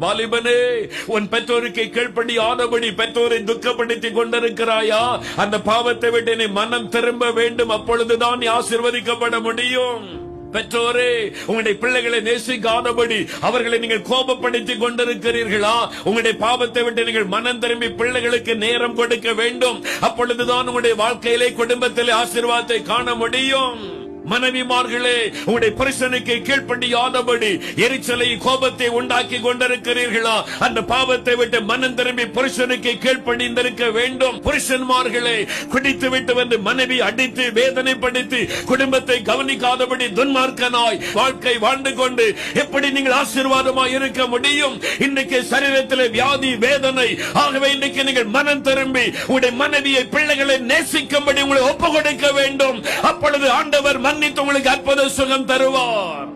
வாலிபனே உன் பெற்றோருக்கு கீழ்ப்படி ஆனபடி பெற்றோரை துக்கப்படுத்திக் கொண்டிருக்கிறாயா? அந்த பாவத்தை விட்டு நீ மனம் திரும்ப வேண்டும். அப்பொழுதுதான் நீ ஆசிர்வதிக்கப்பட முடியும். பெற்றோரே உங்களுடைய பிள்ளைகளை நேசிக்காதபடி அவர்களை நீங்கள் கோபப்படுத்திக் கொண்டிருக்கிறீர்களா? உங்களுடைய பாவத்தை விட்டு நீங்கள் மனம் திரும்பி பிள்ளைகளுக்கு நேரம் கொடுக்க வேண்டும். அப்பொழுதுதான் உங்களுடைய வாழ்க்கையிலே குடும்பத்திலே ஆசீர்வாதத்தை காண முடியும். மனைவிமார்களே உங்களுடைய புருஷனுக்கு கீழ்ப்படியாதபடி எரிச்சலை கோபத்தை உண்டாக்கி கொண்டிருக்கிறீர்களா? அந்த பாவத்தை விட்டு மனம் திரும்பி புருஷனுக்கு கீழ்ப்படிந்திருக்க வேண்டும். புருஷன்மார்களே குடித்து விட்டு வந்து மனைவி அடித்து வேதனைப்படுத்தி குடும்பத்தை கவனிக்காதபடி துன்மார்க்கனாய் வாழ்க்கை வாழ்ந்து கொண்டு எப்படி நீங்கள் ஆசீர்வாதமாய் இருக்க முடியும்? இன்னைக்கு சரீரத்தில் வியாதி வேதனை. ஆகவே இன்னைக்கு நீங்கள் மனம் திரும்பி உங்களுடைய மனைவியை பிள்ளைகளை நேசிக்கும்படி உங்களை ஒப்பு கொடுக்க வேண்டும். அப்பொழுது ஆண்டவர் மன்னித்து உங்களுக்கு அற்புத சுகம் தருவார்.